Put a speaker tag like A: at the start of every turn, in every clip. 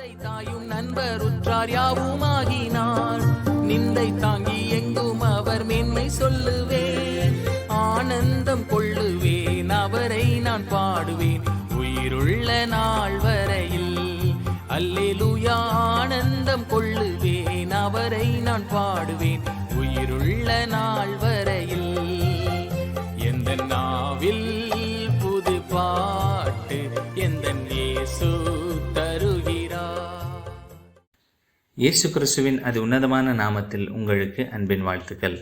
A: தந்தை தாயும் நண்பர் உற்றார் யாவுமாகினார். நிந்தை தாங்கி எங்கும் அவர் மேன்மை சொல்லுவேன். ஆனந்தம் கொள்ளுவேன் அவரை நான் பாடுவேன். உயிருள்ள நாள் வரையில் அல்லேலூயா ஆனந்தம் கொள்ளுவேன் அவரை நான் பாடுவேன். உயிருள்ள நாள் இயேசு
B: கிறிஸ்துவின் அது உன்னதமான நாமத்தில் உங்களுக்கு அன்பின் வாழ்த்துக்கள்.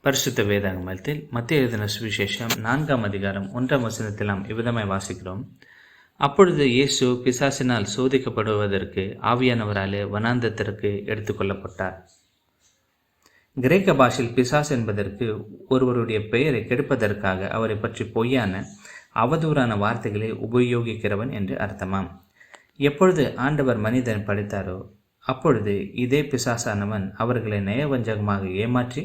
B: பரிசுத்த வேதாகமத்தில் மத்திய எழுதின சுவிசேஷம் நான்காம் அதிகாரம் ஒன்றாம் வசனத்தில் நாம் இவ்விதமாய் வாசிக்கிறோம். அப்பொழுது இயேசு பிசாசினால் சோதிக்கப்படுவதற்கு ஆவியானவராலே வனாந்தத்திற்கு எடுத்துக்கொள்ளப்பட்டார் கிரேக்க பாஷில் பிசாஸ் என்பதற்கு ஒருவருடைய பெயரை கெடுப்பதற்காக அவரை பற்றி பொய்யான அவதூறான வார்த்தைகளை உபயோகிக்கிறவன் என்று அர்த்தமாம். எப்பொழுது ஆண்டவர் மனிதன் படைத்தாரோ அப்பொழுது இதே பிசாசானவன் அவர்களை நயவஞ்சகமாக ஏமாற்றி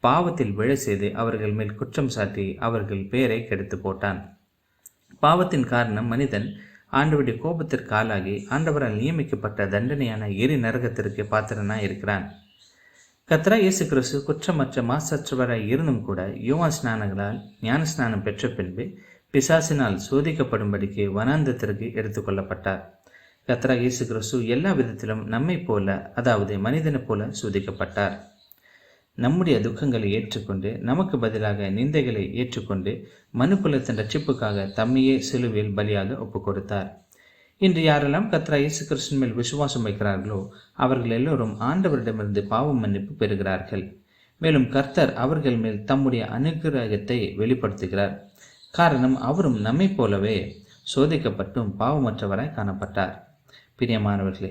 B: பாவத்தில் விழ செய்து அவர்கள் மேல் குற்றம் சாட்டி அவர்கள் பெயரை கெடுத்து போட்டான். பாவத்தின் காரணம் மனிதன் ஆண்டவருடைய கோபத்திற்கு ஆளாகி ஆண்டவரால் நியமிக்கப்பட்ட தண்டனையான எரி நரகத்திற்கு பாத்திரனாக இருக்கிறான். கத்ரா இயேசு கிறிஸ்து குற்றமற்ற மாசற்றவராய் இருந்தும் கூட யோவான் ஸ்நானங்களால் ஞான ஸ்நானம் பெற்ற பின்பு பிசாசினால் சோதிக்கப்படும்படிக்கு வனாந்தத்திற்கு எடுத்துக்கொள்ளப்பட்டார் கத்ரா இயேசு கிறிஸ்து எல்லா விதத்திலும் நம்மை போல அதாவது மனிதனைப் போல சோதிக்கப்பட்டார். நம்முடைய துக்கங்களை ஏற்றுக்கொண்டு நமக்கு பதிலாக நிந்தைகளை ஏற்றுக்கொண்டு மனுக்குலத்தின் ரட்சிப்புக்காக தம்மையே சிலுவையில் பலியாக ஒப்புக்கொடுத்தார். இன்று யாரெல்லாம் கத்ரா இயேசு கிறிஸ்தன் மேல் விசுவாசம் வைக்கிறார்களோ அவர்கள் எல்லோரும் ஆண்டவரிடமிருந்து பாவம் மன்னிப்பு பெறுகிறார்கள். மேலும் கர்த்தர் அவர்கள் மேல் தம்முடைய அனுகிரகத்தை வெளிப்படுத்துகிறார். காரணம் அவரும் நம்மைப் போலவே சோதிக்கப்பட்டும் பாவமற்றவராய் காணப்பட்டார். பிரியமானவர்களே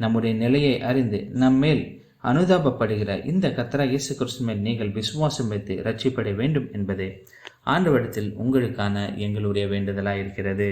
B: நம்முடைய நிலையை அறிந்து நம்மேல் அனுதாபப்படுகிற இந்த கத்தரா இயேசு கிறிஸ்து மேல் நீங்கள் விசுவாசம் வைத்து ரட்சிப்பட வேண்டும் என்பதே ஆண்டவடத்தில் உங்களுக்கான எங்களுடைய வேண்டுதலாக இருக்கிறது